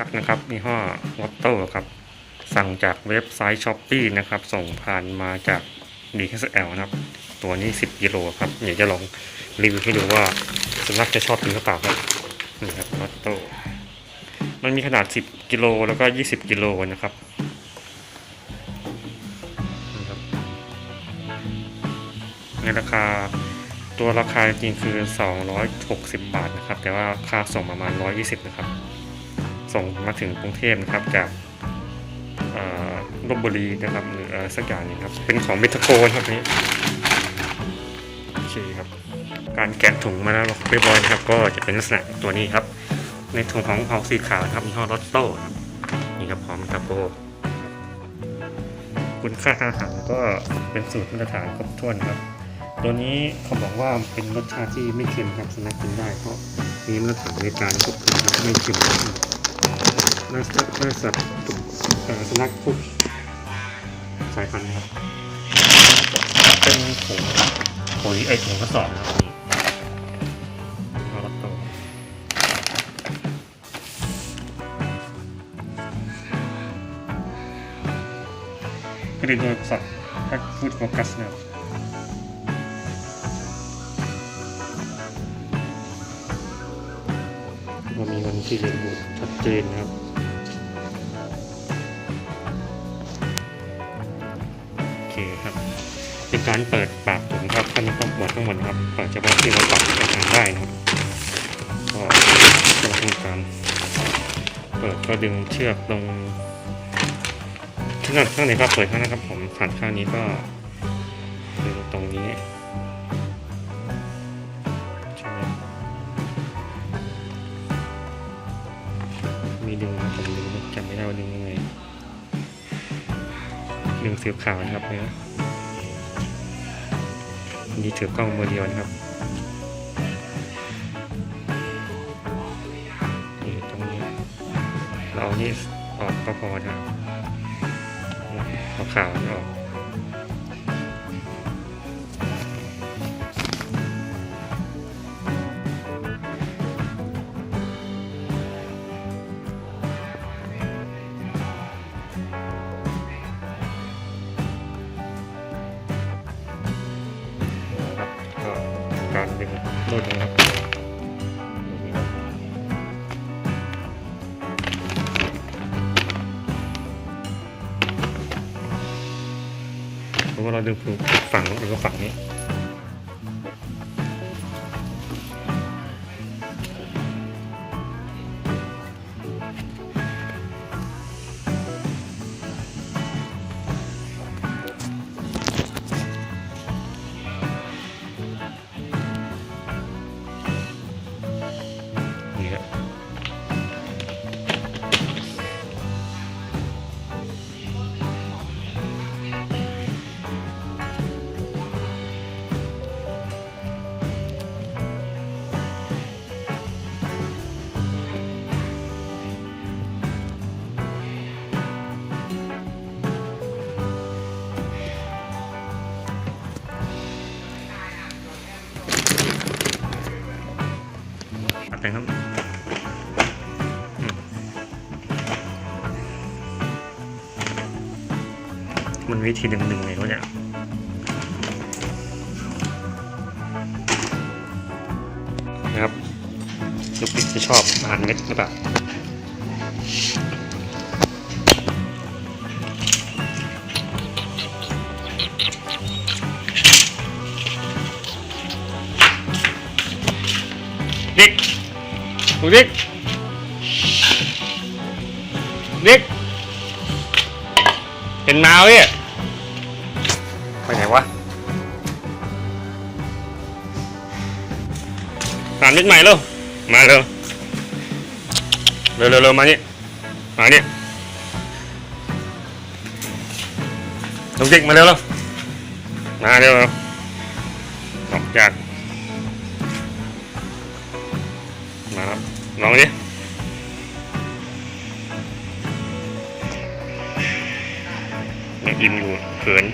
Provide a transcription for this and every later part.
นักนะครับยี่ห้อวอตโต้ครับ สั่งจากเว็บไซต์ช้อปปี้นะครับ ส่งผ่านมาจาก DHL นะครับ ตัวนี้ 10กิโลครับเดี๋ยวจะลองรีวิวให้ดูว่าสุนัขจะชอบกินหรือเปล่าครับนี่ครับวอตโต้มันมีขนาด 10กิโลแล้วก็ 20กิโลนะครับนี่ครับในราคาตัวราคาจริงคือ 260 บาทนะครับ แต่ว่าค่าส่งประมาณ 120 นะครับ ส่งมาถึงกรุงเทพนะครับจากลบบุรีนะครับหรืออะไรสักอย่างนึงครับ เป็นของเมทโกนครับนี้โอเคครับ การแกะถุงมาแล้วเรียบร้อยนะครับ ก็จะเป็นลักษณะตัวนี้ครับ ในถุงของเผาสีขาวนะครับยี่ห้อรอตโต้ครับนี่ครับพร้อมตะโกคุณค่าอาหารก็เป็นสูตรมาตรฐานครบถ้วนครับ ตัวนี้เขาบอกว่าเป็นรสชาติที่ไม่เค็มครับสนัขกินได้เพราะมีมาตรฐานในการควบคุมครับไม่เค็ม น่าจะน่าจะเอ่อสุนัขทุกสายพันธุ์นะครับเป็นถุงปุ๋ยไอถุงกระสอบนะครับนี่เอาละตัวผลิตโดยบริษัทแพ็คฟูดโฟกัสนะครับเรามีวันที่เรียนรู้ชัดเจนนะครับ คครับ เป็นการเปิดปากถุงครับท่านต้องหมดทั้งหมดครับเปิดเฉพาะที่เราปรับอาหารได้นะครับก็จะทำการเปิดก็ดึงเชือกลงข้างหน้าข้างไหนก็เปิดข้างนะครับ ผมผ่านข้างนี้ก็ดึงตรงนี้ใช่ไหมมีดึงผมดึงจำไม่ได้ว่าดึงยังไง หนึ่งสีขาวนะครับเนี่ยนี่ถือกล้องมือเดียวนะครับนี่ตรงนี้ เราเอานี่ออกก็พอนะเอาขาวนี่ออก ว่าเราดึงฝั่งนู้นหรือว่าฝั่งนี้ ปัดไปครับมันวิธีหนึ่งหนึ่งไงวะเนี่ยนะครับลูกปิ๊กจะชอบอาหารเม็ดหรือเปล่าเดิก ดูดิกดิกเห็นนาวเนี่ยไปไหนวะสามนิดใหม่เร็วมาเร็วเร็วเร็วเร็วมานี่มานี่ลูกดิกมาเร็วเร็วมาเร็วเร็วออกจากมาครับ ลองดิยังอิ่มอยู่เขิน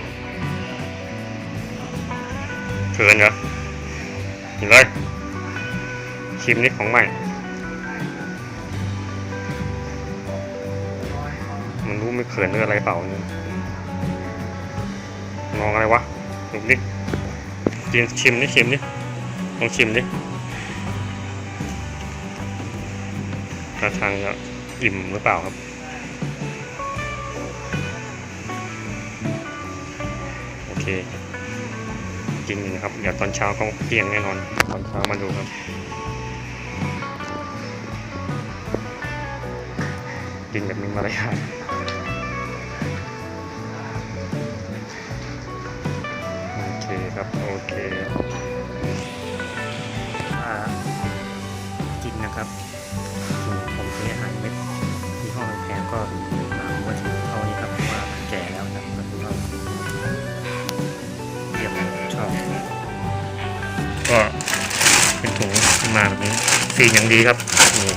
เขินเหรอกินเลยชิมนี่ของใหม่ มันรู้ไม่เขินหรืออะไรเปล่าเนี่ยลองอะไรวะดูดิกินชิมดิดชิมดิดลองชิมดิ ท่าทางจะอิ่มหรือเปล่าครับโอเคจริงนะครับเดี๋ยวตอนเช้าต้องเกลี้ยงแน่นอนตอนเช้ามาดูครับ กินแบบมีมารยาทโอเคครับโอเคอกินนะครับ ก็มาว่าถึงเท่านี้ครับเพราะว่าแก่แล้วนะครับแล้วก็เยี่ยมชอบก็เป็นถุงขึ้นมาแบบนี้สีอย่างดีครับนี่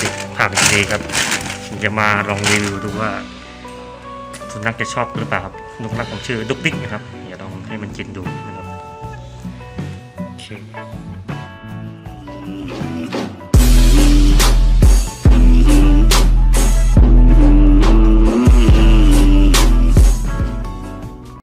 ติดผักอย่างดีครับผมจะมาลองรีวิวดูว่าสุนัขจะชอบหรือเปล่าครับสุนัขผมชื่อดุกดิ๊กนะครับอย่าลองให้มันกินดูนะครับโอเค